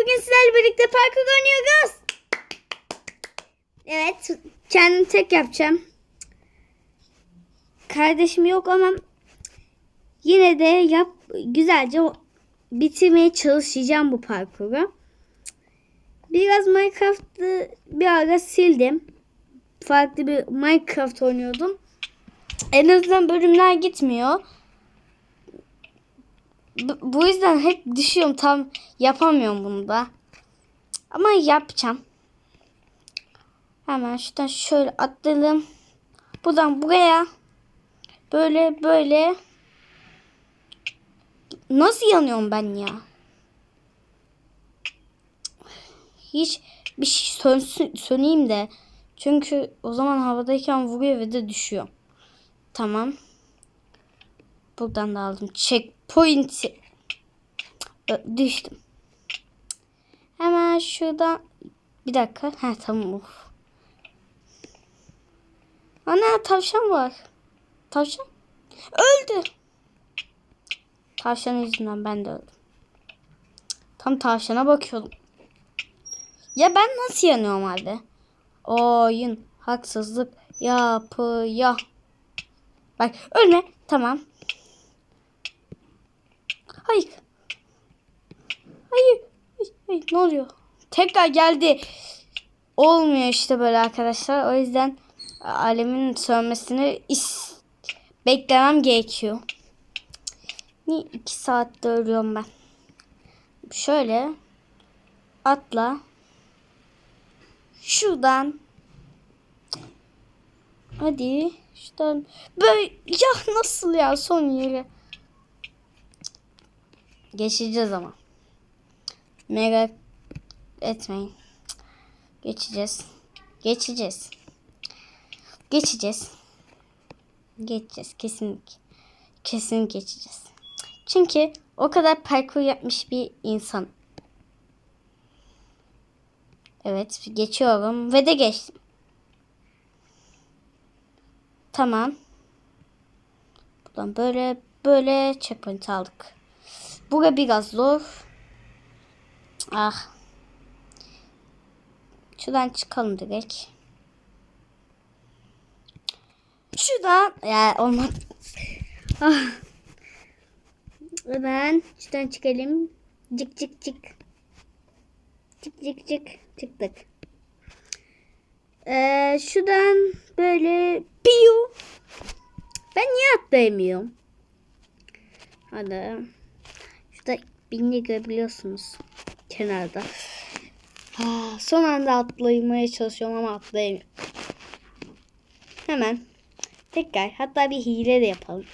Bugün sizlerle birlikte parkur oynuyoruz. Evet. Kendim tek yapacağım. Kardeşim yok ama yine de yap güzelce bitirmeye çalışacağım bu parkuru. Biraz Minecraft'ı bir ara sildim. Farklı bir Minecraft oynuyordum. En azından bölümler gitmiyor. Bu- yüzden hep düşüyorum tam yapamıyorum bunu da. Ama yapacağım. Hemen şuradan şöyle atlayalım. Buradan buraya. Böyle böyle. Nasıl yanıyorum ben ya? Hiç bir şey sönsün, söneyim de. Çünkü o zaman havadayken vuruyor ve de düşüyor. Tamam. Buradan da aldım. Checkpoint'i. Ö, Düştüm. Hemen şuradan bir dakika. Ha tamam. Of. Ana tavşan var. Tavşan. Öldü. Tavşan yüzünden ben de öldüm. Tam tavşana bakıyordum. Ya ben nasıl yanıyorum halde? Oyun haksızlık yapıyor. Bak ölme. Tamam. Hayır. Hayır. Hayır. Ne oluyor? Tekrar geldi. Olmuyor işte böyle arkadaşlar. O yüzden alemin sönmesini is beklemem gerekiyor. Niye iki saatte ölüyorum ben? Şöyle atla. Şuradan. Hadi. Şuradan. Böyle ya nasıl ya son yeri. Geçeceğiz ama. Merak etmeyin. Geçeceğiz. Geçeceğiz. Geçeceğiz. Geçeceğiz. Kesinlikle. Kesin geçeceğiz. Çünkü o kadar parkur yapmış bir insan. Evet geçiyorum ve de geçtim. Tamam. Buradan böyle böyle checkpoint aldık. Burada biraz zor. Ah. Şuradan çıkalım direkt. Şuradan ya olmadı. Ah. Hemen şuradan çıkalım. Cık cık cık. Cık cık cık. Çıktık. Ee, şuradan böyle piyu. Ben niye atlayamıyorum? Hadi. Şurada beni görebiliyorsunuz. Kenarda. Ah, son anda atlamaya çalışıyorum ama atlayamıyorum. Hemen tekrar hatta bir hile de yapalım.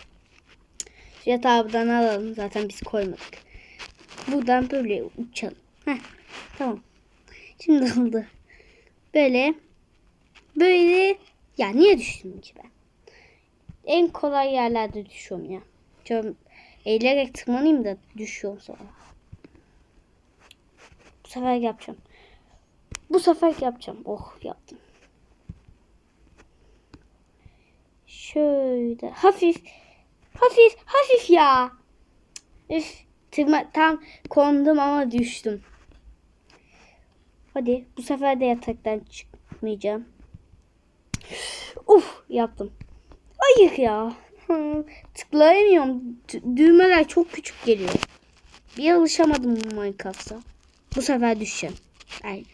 Şu yatağı alalım. Zaten biz koymadık. Buradan böyle uçalım. Heh, tamam. Şimdi oldu. Böyle böyle ya niye düştüm ki ben? En kolay yerlerde düşüyorum ya. Şöyle eğilerek tırmanayım da düşüyorum sonra. Bu sefer yapacağım. Bu sefer yapacağım. Oh yaptım. Şöyle hafif hafif hafif ya. Üf, tırma, tam kondum ama düştüm. Hadi bu sefer de yataktan çıkmayacağım. Uf yaptım. Hayır ya. Tıklayamıyorum. Dü- Düğmeler çok küçük geliyor. Bir alışamadım bu Minecraft'a. Bu sefer düşeceğim. Aynen.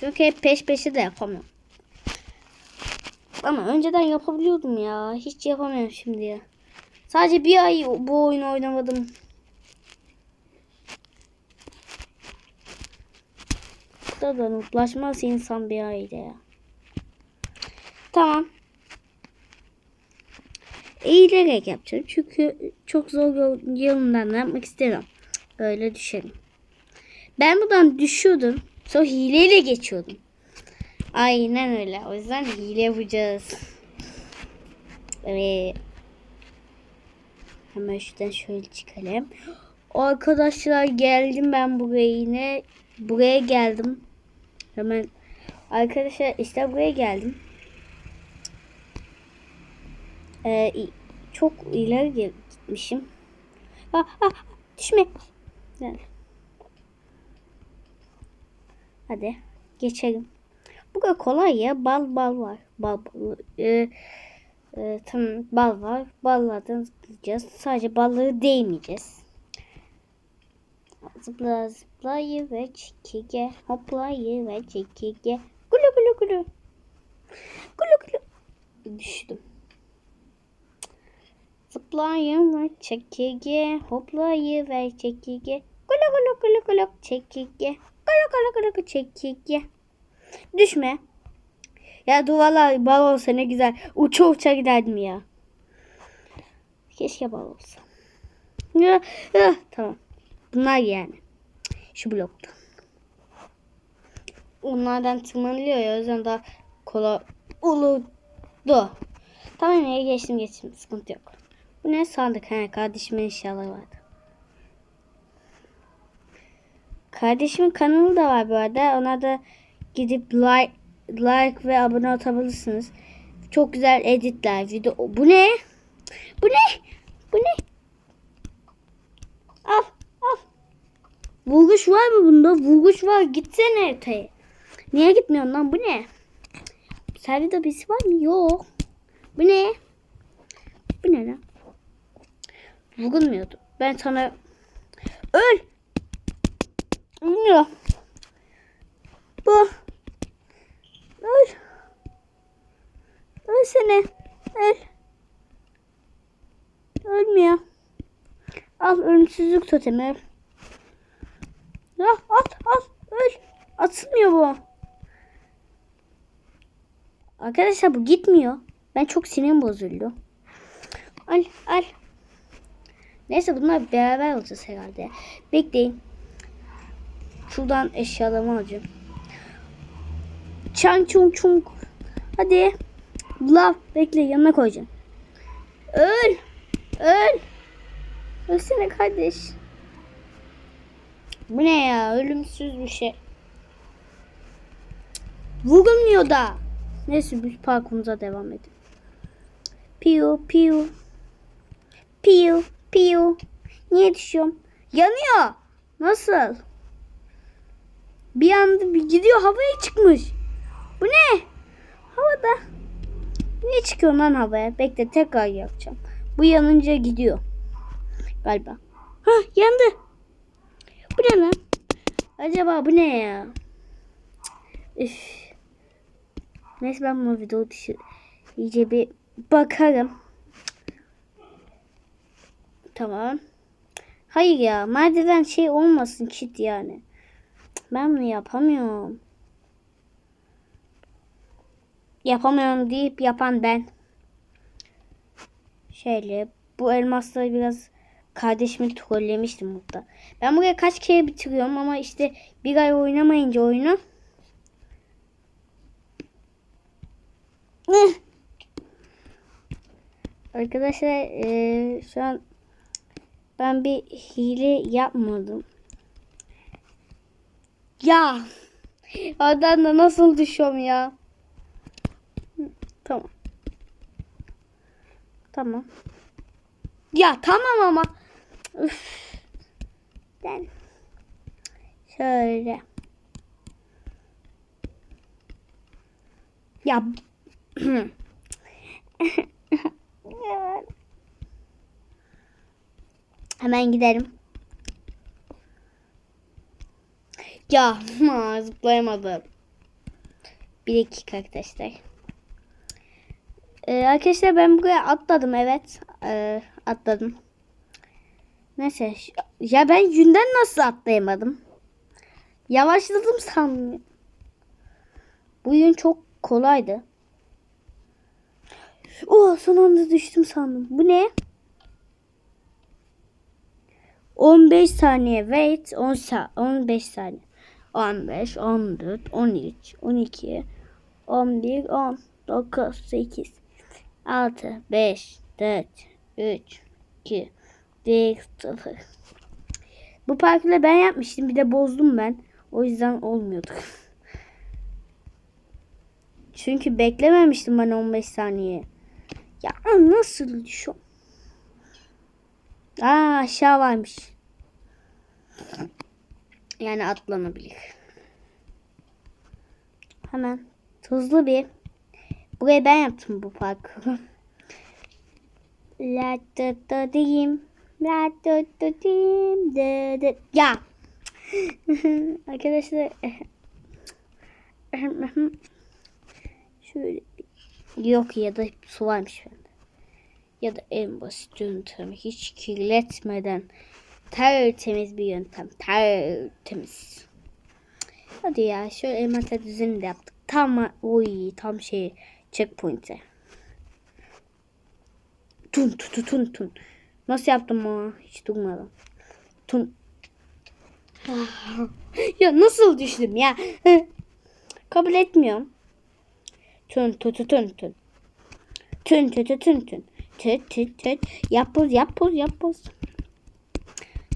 Çünkü hep peş peşe de yapamıyorum. Ama önceden yapabiliyordum ya. Hiç yapamıyorum şimdi ya. Sadece bir ay bu oyunu oynamadım. Bu da unutlaşmaz insan bir ayda ya. Tamam. Eğilerek yapacağım. Çünkü çok zor yol- yolundan da yapmak istemiyorum. Öyle düşelim. Ben buradan düşüyordum. Sonra hileyle geçiyordum. Aynen öyle. O yüzden hile yapacağız. Evet. Hemen şuradan şöyle çıkalım. Arkadaşlar geldim ben buraya yine. Buraya geldim. Hemen arkadaşlar işte buraya geldim. Ee, çok ileri gitmişim. Ah, ah, düşme. Gel. Hadi geçelim. Bu kadar kolay ya. Bal bal var. Bal bal. Ee, e, tamam bal var. Ballardan zıplayacağız. Sadece balları değmeyeceğiz. Zıpla zıplayı ve çekige. Hoplayı ve çekige. Gulu gulu gulu. Gulu gulu. Düştüm. Zıplayın ve çekige. Hoplayı ve çekige. Gulu gulu gulu gulu çekige. Gulu gulu gulu gulu çekige. Düşme. Ya duvarlar bal olsa ne güzel. Uça uça giderdim ya. Keşke bal olsa. Ya, ya, tamam. Bunlar yani. Şu blokta. Onlardan tırmanılıyor ya. O yüzden daha kolay olurdu. Tamam ya geçtim geçtim. Sıkıntı yok. Bu ne sandık? He, kardeşimin eşyaları vardı. Kardeşimin kanalı da var bu arada. Ona da gidip like, like ve abone atabilirsiniz. Çok güzel editler, video. Bu ne? Bu ne? Bu ne? Al, al. Vurguş var mı bunda? Vurguş var. Gitsene öteye. Niye gitmiyorsun lan? Bu ne? Servide birisi var mı? Yok. Bu ne? Bu ne lan? Vurulmuyordu. Ben sana... Öl! Ölmüyor. Bu. Öl. Öl seni. Öl. Ölmüyor. Al ölümsüzlük totemi. Ya at at öl. Atılmıyor bu. Arkadaşlar bu gitmiyor. Ben çok sinirim bozuldu. Al al. Neyse bunlar beraber olacağız herhalde. Bekleyin. Şuradan eşyalarımı alacağım. Çan çung çung. Hadi. Lav bekle yanına koyacağım. Öl. Öl. Ölsene kardeş. Bu ne ya? Ölümsüz bir şey. Vurulmuyor da. Neyse biz parkurumuza devam edelim. Piu piu. Piu piu. Niye düşüyorum? Yanıyor. Nasıl? Bir anda bir gidiyor havaya çıkmış. Bu ne? Havada. Niye çıkıyor lan havaya? Bekle tekrar yakacağım. Bu yanınca gidiyor. Galiba. Ha yandı. Bu ne lan? Acaba bu ne ya? Üf. Neyse ben bu video dışı iyice bir bakarım. Tamam. Hayır ya merdiven şey olmasın çit yani. Ben bunu yapamıyorum. Yapamıyorum deyip yapan ben. Şöyle bu elmasları biraz kardeşimi trollemiştim burada. Ben buraya kaç kere bitiriyorum ama işte bir ay oynamayınca oyunu. Arkadaşlar eee, şu an ben bir hile yapmadım. Ya. Oradan da nasıl düşüyorum ya? Tamam. Tamam. Ya tamam ama. Üf. Ben. Şöyle. Ya. Hemen gidelim. Ya zıplayamadım. Bir dakika arkadaşlar. Ee, arkadaşlar ben buraya atladım evet. Ee, atladım. Neyse. Ya ben yünden nasıl atlayamadım? Yavaşladım sandım. Bu yün çok kolaydı. Oh son anda düştüm sandım. Bu ne? 15 saniye wait 10 sa 15 saniye 15 14 13 12 11 10 9 8 6 5 4 3 2 1 0 Bu parkuru ben yapmıştım bir de bozdum ben o yüzden olmuyordu. Çünkü beklememiştim ben 15 saniye. Ya nasıl şu? Aa aşağı varmış. Yani atlanabilir. Hemen hızlı bir. Burayı ben yaptım bu parkuru. La da da diyeyim. La da da diyeyim. Da da. Ya. Arkadaşlar. Şöyle. Yok ya da su varmış. Ya da en basit yöntem hiç kirletmeden tertemiz bir yöntem. Tertemiz. Hadi ya şöyle envanter düzeni de yaptık. Tam oy tam şey checkpoint'e. Tun tun tun tun. Nasıl yaptım ama hiç durmadım. Tun. ya nasıl düştüm ya? Kabul etmiyorum. Tun tun tun tun tun. Tün tün tün tün Tüt tüt tüt. Yapboz yapboz yapboz.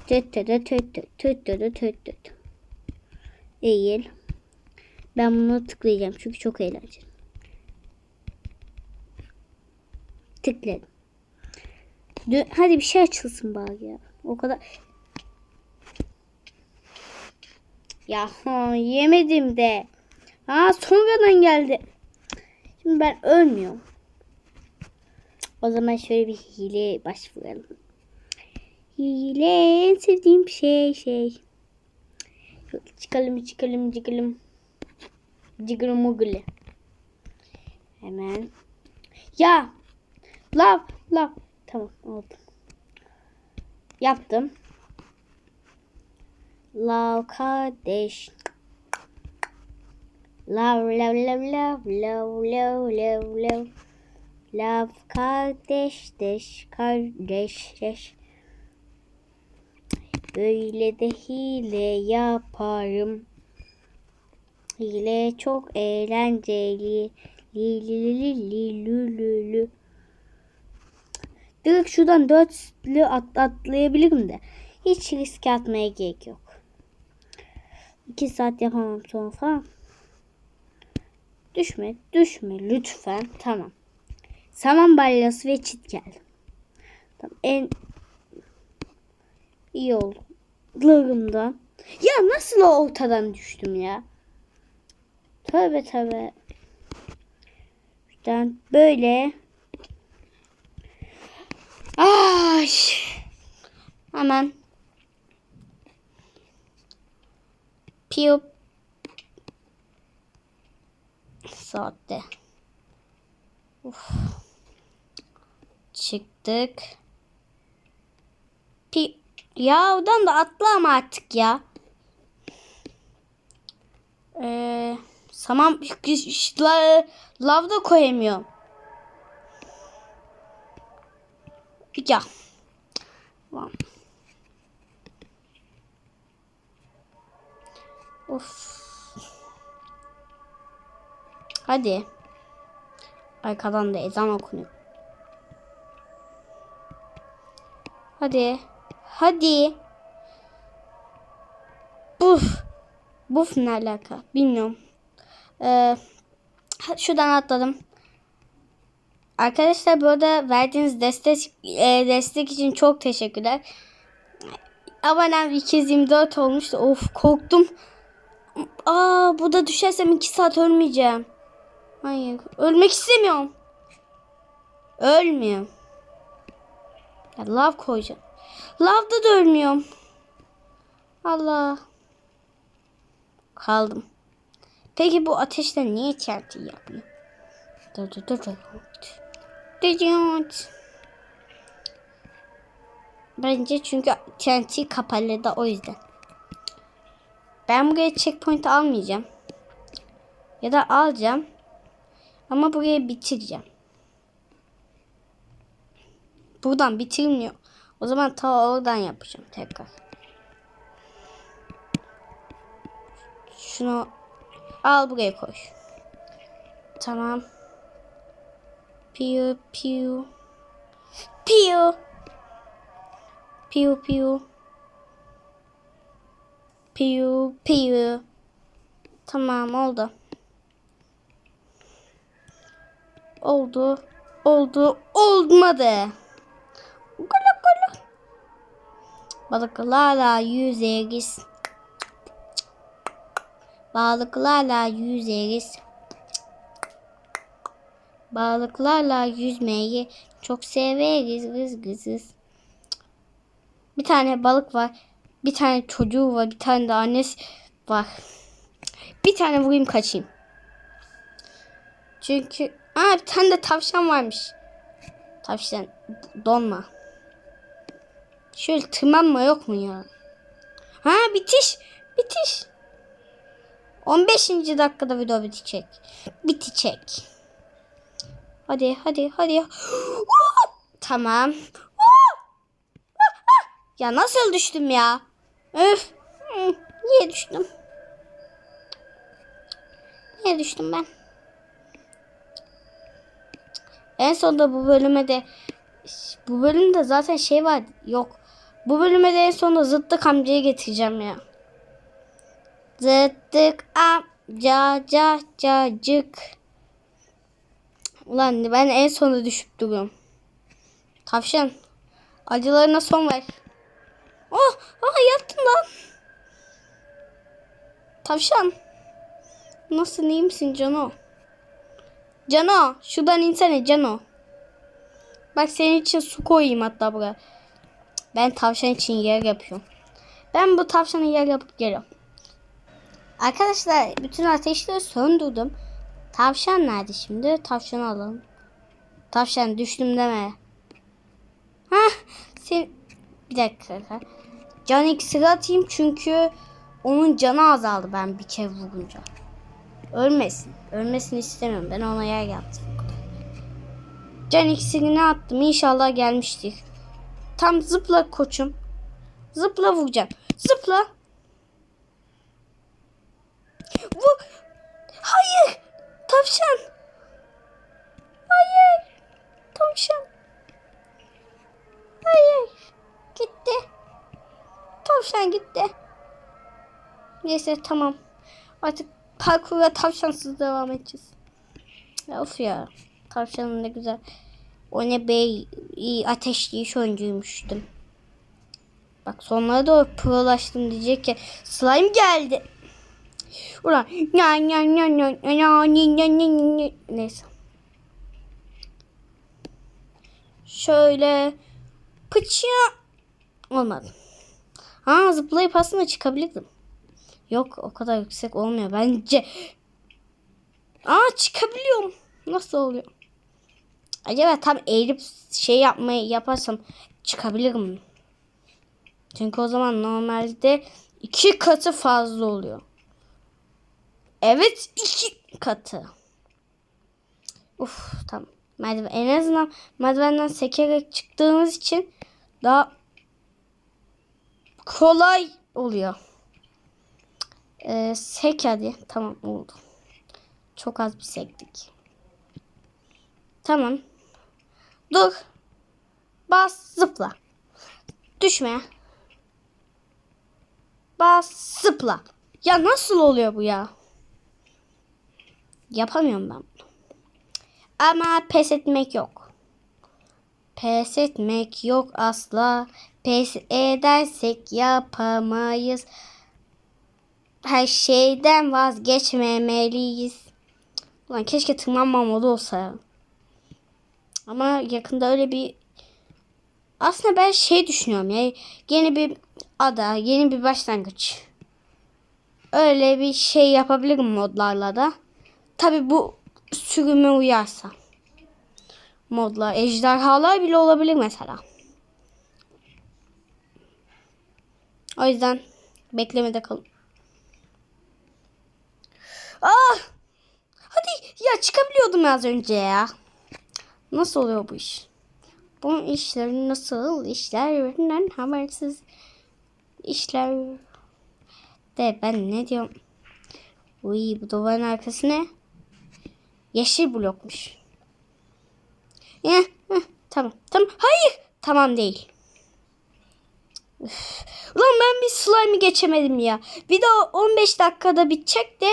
Tüt tüt tüt tüt tüt tüt tüt tüt. Eğil. Ben bunu tıklayacağım çünkü çok eğlenceli. Tıkladım. Dö- Hadi bir şey açılsın bari ya. O kadar. Ya ha, yemedim de. Ha sonradan geldi. Şimdi ben ölmüyorum. O zaman şöyle bir hile başvuralım. Hile en sevdiğim şey şey. Çıkalım çıkalım çıkalım. Cıgırı mugırı. Hemen. Ya. Lav lav. Tamam oldu. Yaptım. Lav kardeş. Lav lav lav lav lav lav lav lav. Lav kardeş deş kardeş deş. Böyle de hile yaparım. Hile çok eğlenceli. Li li li li lü lü lü. Direkt şuradan dörtlü at, atlayabilirim de. Hiç riske atmaya gerek yok. İki saat yapamam sonra falan. Düşme, düşme lütfen. Tamam. Saman balyası ve çit geldi. Tamam, en iyi olduklarımdan. Ya nasıl o ortadan düştüm ya? Tövbe tövbe. Şuradan böyle. Ay. Hemen. Piyo. Saatte. Uf. Çıktık. Pi ya oradan da atla ama artık ya. Ee, saman la, lav da koyamıyorum. Ya. Tamam. Of. Hadi. Arkadan da ezan okunuyor. Hadi. Hadi. Buf. Buf ne alaka? Bilmiyorum. Ee, şuradan atladım. Arkadaşlar burada verdiğiniz destek e, destek için çok teşekkürler. Abonem 224 olmuştu. Of korktum. Aa bu da düşersem 2 saat ölmeyeceğim. Hayır. Ölmek istemiyorum. Ölmüyorum. Ya lav koyacağım. Lavda da ölmüyorum. Allah. Kaldım. Peki bu ateşten niye çerti yapıyor? Dur dur dur dur. Dur Bence çünkü TNT kapalı da o yüzden. Ben buraya checkpoint almayacağım. Ya da alacağım. Ama burayı bitireceğim. Buradan bitirmiyor. O zaman ta oradan yapacağım tekrar. Şunu al buraya koy. Tamam. Piu piu. Piu. Piu piu. Piu piu. Tamam oldu. Oldu. Oldu. Olmadı. Gulu gulu. Balıklarla yüzeriz. Balıklarla yüzeriz. Balıklarla yüzmeyi çok severiz gız gızız. Bir tane balık var. Bir tane çocuğu var. Bir tane de annesi var. Bir tane vurayım kaçayım. Çünkü aa bir tane de tavşan varmış. Tavşan donma. Şöyle tırmanma yok mu ya? Ha bitiş. Bitiş. 15. dakikada video bitecek. Bitecek. Hadi hadi hadi. tamam. ya nasıl düştüm ya? Öf. Hı, Niye düştüm? Niye düştüm ben? En sonunda bu bölüme de bu bölümde zaten şey var yok. Bu bölüme de en sonunda zıttık amcayı getireceğim ya. Zıttık amca ca cacık. Ulan ben en sonunda düşüp duruyorum. Tavşan. Acılarına son ver. Oh, oh yattın lan. Tavşan. Nasıl iyi misin Cano? Cano şuradan insene Cano. Bak senin için su koyayım hatta buraya. Ben tavşan için yer yapıyorum. Ben bu tavşanı yer yapıp geliyorum. Arkadaşlar bütün ateşleri söndürdüm. Tavşan nerede şimdi? Tavşanı alalım. Tavşan düştüm deme. Hah sen bir dakika. Can iksiri atayım çünkü onun canı azaldı ben bir kere vurunca. Ölmesin. Ölmesini istemiyorum. Ben ona yer yaptım. Can iksirini attım. İnşallah gelmiştir. Tam zıpla koçum. Zıpla vuracağım. Zıpla. Bu Hayır. Tavşan. Hayır. Tavşan. Hayır. Gitti. Tavşan gitti. Neyse tamam. Artık parkura tavşansız devam edeceğiz. Of ya. Tavşanın ne güzel. O ne bey iyi ateşli iş oyuncuymuştum. Bak sonlara doğru prolaştım diyecek ki slime geldi. Ulan ya ya ya ya ya ya ya ya ya neyse. Şöyle pıçya olmadı. Ha zıplayıp aslında çıkabilirdim. Yok o kadar yüksek olmuyor bence. Aa çıkabiliyorum. Nasıl oluyor? Acaba tam eğilip şey yapmayı yaparsam çıkabilirim. Çünkü o zaman normalde iki katı fazla oluyor. Evet iki katı. Uf tamam. Merdiven. En azından merdivenden sekerek çıktığımız için daha kolay oluyor. Ee, sek hadi. Tamam oldu. Çok az bir sektik. Tamam. Dur. Bas zıpla. Düşme. Bas zıpla. Ya nasıl oluyor bu ya? Yapamıyorum ben bunu. Ama pes etmek yok. Pes etmek yok asla. Pes edersek yapamayız. Her şeyden vazgeçmemeliyiz. Ulan keşke tırmanma modu olsa. Ama yakında öyle bir aslında ben şey düşünüyorum ya yeni bir ada, yeni bir başlangıç. Öyle bir şey yapabilirim modlarla da. Tabi bu sürüme uyarsa. Modlar, ejderhalar bile olabilir mesela. O yüzden beklemede kalın. Ah! Hadi ya çıkabiliyordum az önce ya. Nasıl oluyor bu iş? Bu işler nasıl işler benden habersiz işler de ben ne diyorum? Uy bu duvarın arkası ne? Yeşil blokmuş. Ya, tamam tamam hayır tamam değil. Üf. Ulan ben bir slime'ı geçemedim ya. De 15 dakikada bitecek de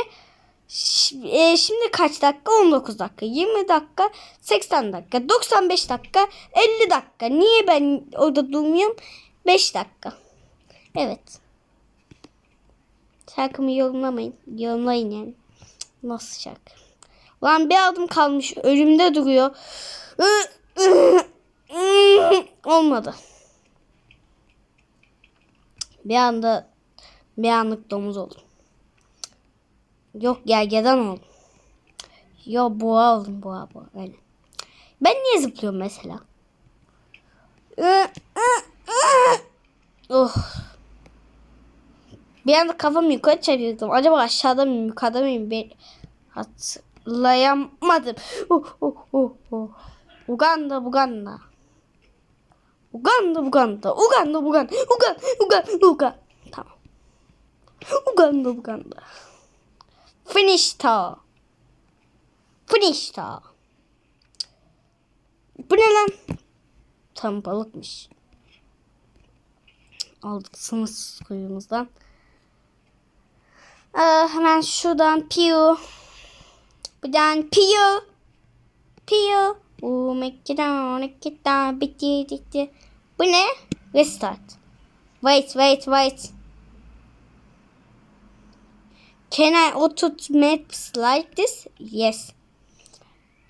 şimdi kaç dakika? 19 dakika, 20 dakika, 80 dakika, 95 dakika, 50 dakika. Niye ben orada durmuyorum? 5 dakika. Evet. Şarkımı yorumlamayın. Yorumlayın yani. Nasıl şarkı? Lan bir adım kalmış. Önümde duruyor. Olmadı. Bir anda bir anlık domuz oldum. Yok gergedan oldum. Yo boğa oldum boğa boğa öyle. Ben niye zıplıyorum mesela? oh. Bir anda kafamı yukarı çevirdim. Acaba aşağıda mıyım yukarıda mıyım ben hatırlayamadım. Oh, oh, oh, oh. Uganda Uganda. Uganda Uganda. Uganda Uganda. Uganda Uganda Uganda. Tamam. Uganda Uganda. Finish ta. Finish ta. Bu ne lan? Tam balıkmış. Aldık sınırsız kuyumuzdan. Ee, hemen şuradan piyo. Buradan piyo. Piyo. Bu mekkedan mekkedan bitti bitti. Bu ne? Restart. Wait wait wait. Can I auto maps like this? Yes.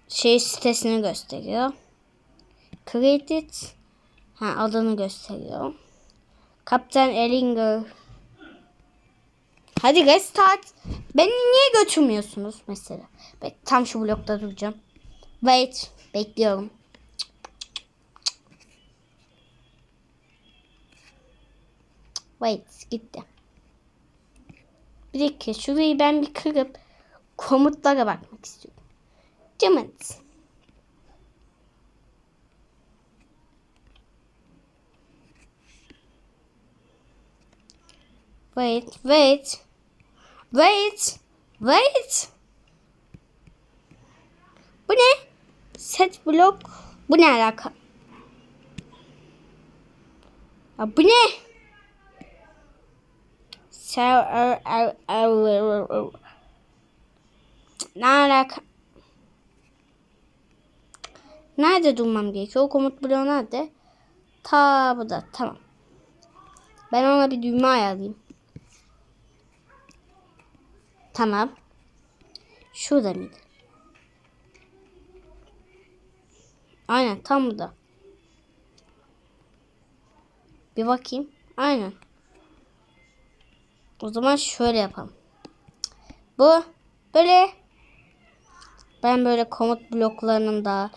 Şey sitesini gösteriyor. Credit. Ha adını gösteriyor. Kaptan Ellinger. Hadi restart. Beni niye götürmüyorsunuz mesela? Ben tam şu blokta duracağım. Wait. Bekliyorum. Wait. Gitti. Bir dakika. Şurayı ben bir kırıp komutlara bakmak istiyorum. Cımınt. Wait, wait. Wait. Wait. Bu ne? Set blok. Bu ne alaka? Ya bu ne? Ne alaka? Nerede durmam gerekiyor? O komut bloğu nerede? Ta burada. Tamam. Ben ona bir düğme ayarlayayım. Tamam. Şurada mıydı? Aynen tam burada. Bir bakayım. Aynen. O zaman şöyle yapalım. Bu böyle ben böyle komut bloklarının da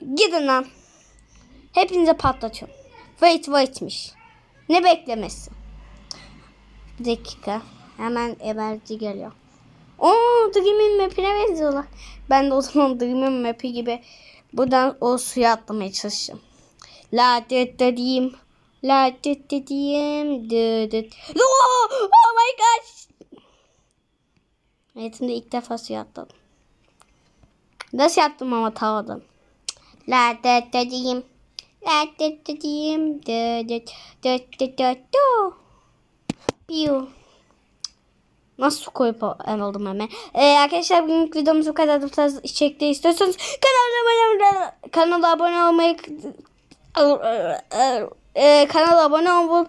gidin lan. Hepinize patlatıyorum. Wait wait'miş. Ne beklemesi? Bir dakika. Hemen eberci geliyor. Oo Dream'in map'ine benziyorlar. Ben de o zaman Dream'in map'i gibi buradan o suya atlamaya çalışacağım. La dıt dediğim. La dıt dediğim. Dıt. Oh, oh my gosh. Hayatımda ilk defa suya atladım. Nasıl yaptım ama tavadan. La dıt dediğim. La dıt dediğim. Dıt dıt dıt dıt dıt dıt. Piu. Nasıl koyup aldım hemen. Ee, arkadaşlar bugünkü videomuz bu kadar. Bu tarz içerikte istiyorsanız kanala abone, kanala abone olmayı e, kanala abone olup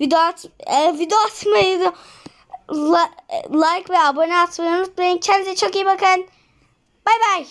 video at, e, video atmayı da like ve abone atmayı unutmayın. Kendinize çok iyi bakın. Bay bay.